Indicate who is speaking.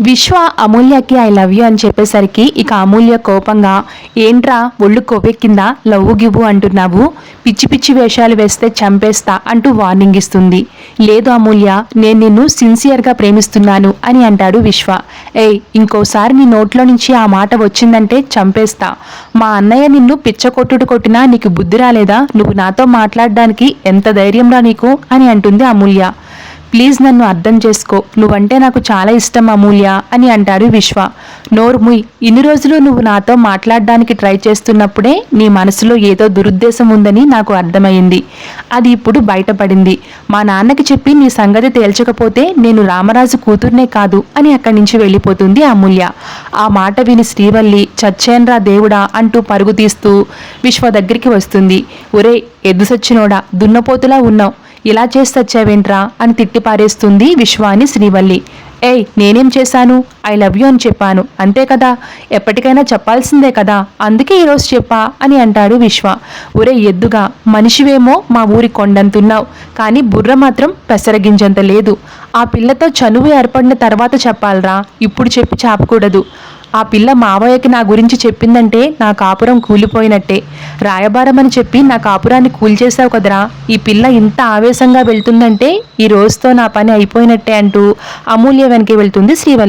Speaker 1: విశ్వ అమూల్యకి I love you అని చెప్పేసరికి ఇక అమూల్య కోపంగా ఏంట్రా ఒళ్ళు కోపెక్కిందా లవ్వు గివ్వు అంటున్నావు? పిచ్చి పిచ్చి వేషాలు వేస్తే చంపేస్తా అంటూ వార్నింగ్ ఇస్తుంది. లేదు అమూల్య నేను నిన్ను సిన్సియర్గా ప్రేమిస్తున్నాను అని అంటాడు విశ్వ. ఏయ్ ఇంకోసారి నీ నోట్లో నుంచి ఆ మాట వచ్చిందంటే చంపేస్తా. మా అన్నయ్య నిన్ను పిచ్చ కొట్టుడు కొట్టినా నీకు బుద్ధి రాలేదా? నువ్వు నాతో మాట్లాడడానికి ఎంత ధైర్యంరా నీకు? అని అంటుంది అమూల్య. ప్లీజ్ నన్ను అర్థం చేసుకో. నువ్వంటే నాకు చాలా ఇష్టం అమూల్య అని అంటాడు విశ్వ. నోర్ముయ్ ఇన్ని రోజులు నువ్వు నాతో మాట్లాడడానికి ట్రై చేస్తున్నప్పుడే నీ మనసులో ఏదో దురుద్దేశం ఉందని నాకు అర్థమైంది అది ఇప్పుడు బయటపడింది. మా నాన్నకి చెప్పి నీ సంగతి తేల్చకపోతే నేను రామరాజు కూతుర్నే కాదు అని అక్కడి నుంచి వెళ్ళిపోతుంది అమూల్య. ఆ మాట విని శ్రీవల్లి చచ్చేన్రా దేవుడా అంటూ పరుగు తీస్తూ విశ్వ దగ్గరికి వస్తుంది. ఒరే ఎద్దుసొచ్చినోడా దున్నపోతులా ఉన్నావు. ఇలా చేసి అని తిట్టిపారేస్తుంది విశ్వాని శ్రీవల్లి. ఏయ్ నేనేం చేశాను? ఐ లవ్ యూ అని చెప్పాను. అంతే కదా? ఎప్పటికైనా చెప్పాల్సిందే కదా? అందుకే ఈరోజు చెప్పా అని అంటాడు విశ్వ. ఒరే ఎద్దుగా మనిషివేమో మా ఊరి కొండంతున్నావు. కానీ బుర్ర మాత్రం పెసరగింజంత లేదు. ఆ పిల్లతో చనువు ఏర్పడిన తర్వాత చెప్పాలరా. ఇప్పుడు చెప్పి చాపకూడదు. ఆ పిల్ల మావయ్యకి నా గురించి చెప్పిందంటే నా కాపురం కూలిపోయినట్టే. రాయబారం అని చెప్పి నా కాపురాన్ని కూల్చేశావు కదరా. ఈ పిల్ల ఇంత ఆవేశంగా వెళ్తుందంటే ఈ రోజుతో నా పని అయిపోయినట్టే అంటూ అమూల్య వెనక్కి వెళ్తుంది శ్రీవల్లి.